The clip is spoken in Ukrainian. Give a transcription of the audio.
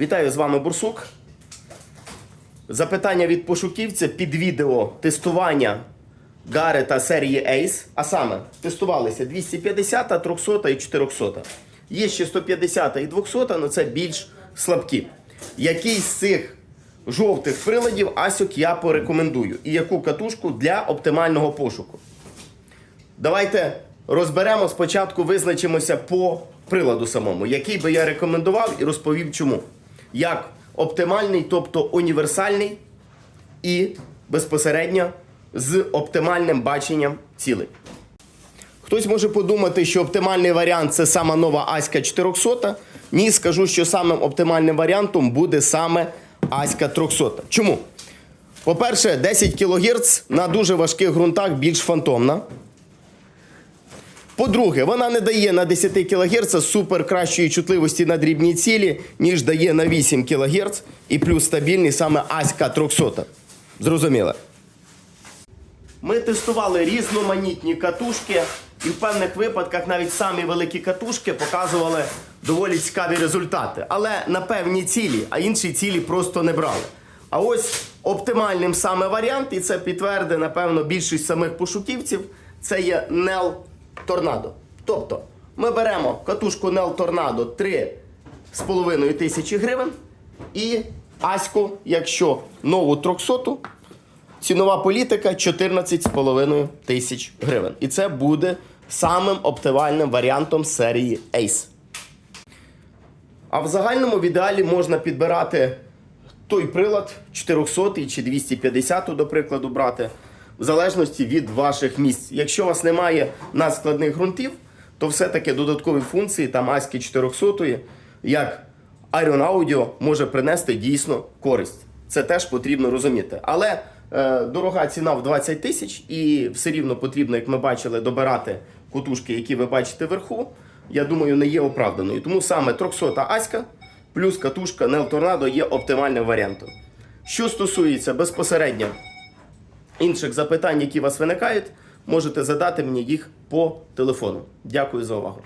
Вітаю з вами Бурсук. Запитання від пошуківця під відео тестування Гарета серії Ace. А саме тестувалися 250, 300 і 400. Є ще 150 і 200, але це більш слабкі. Який з цих жовтих приладів Асюк я порекомендую? І яку катушку для оптимального пошуку? Давайте розберемо спочатку, визначимося по приладу самому, який би я рекомендував і розповім чому. Як оптимальний, тобто універсальний і безпосередньо з оптимальним баченням цілей. Хтось може подумати, що оптимальний варіант це сама нова Аська 400. Ні, скажу, що самим оптимальним варіантом буде саме Аська 300. Чому? По-перше, 10 кГц на дуже важких ґрунтах більш фантомна. По-друге, вона не дає на 10 кГц супер кращої чутливості на дрібні цілі, ніж дає на 8 кГц і плюс стабільний саме Аська 300. Зрозуміло? Ми тестували різноманітні катушки, і в певних випадках навіть самі великі катушки показували доволі цікаві результати. Але на певні цілі, а інші цілі просто не брали. А ось оптимальним саме варіант, і це підтвердить, напевно, більшість самих пошуківців, це є Nel Tornado. Тобто ми беремо катушку Nel Tornado 3,5 тисячі гривень і Аську, якщо нову 300 Цінова політика 14,5 тисяч гривень. І це буде самим оптимальним варіантом серії Ace. А в загальному в ідеалі можна підбирати той прилад 400 чи 250, до прикладу, брати, в залежності від ваших місць. Якщо у вас немає надскладних ґрунтів, то все-таки додаткові функції там ASCII 400, як Iron Audio, може принести дійсно користь. Це теж потрібно розуміти. Але е, дорога ціна в 20 тисяч, і все рівно потрібно, як ми бачили, добирати кутушки, які ви бачите вверху. Я думаю, не є оправданою. Тому саме 300 Аська плюс катушка Nel Tornado є оптимальним варіантом. Що стосується безпосередньо інших запитань, які у вас виникають, можете задати мені їх по телефону. Дякую за увагу.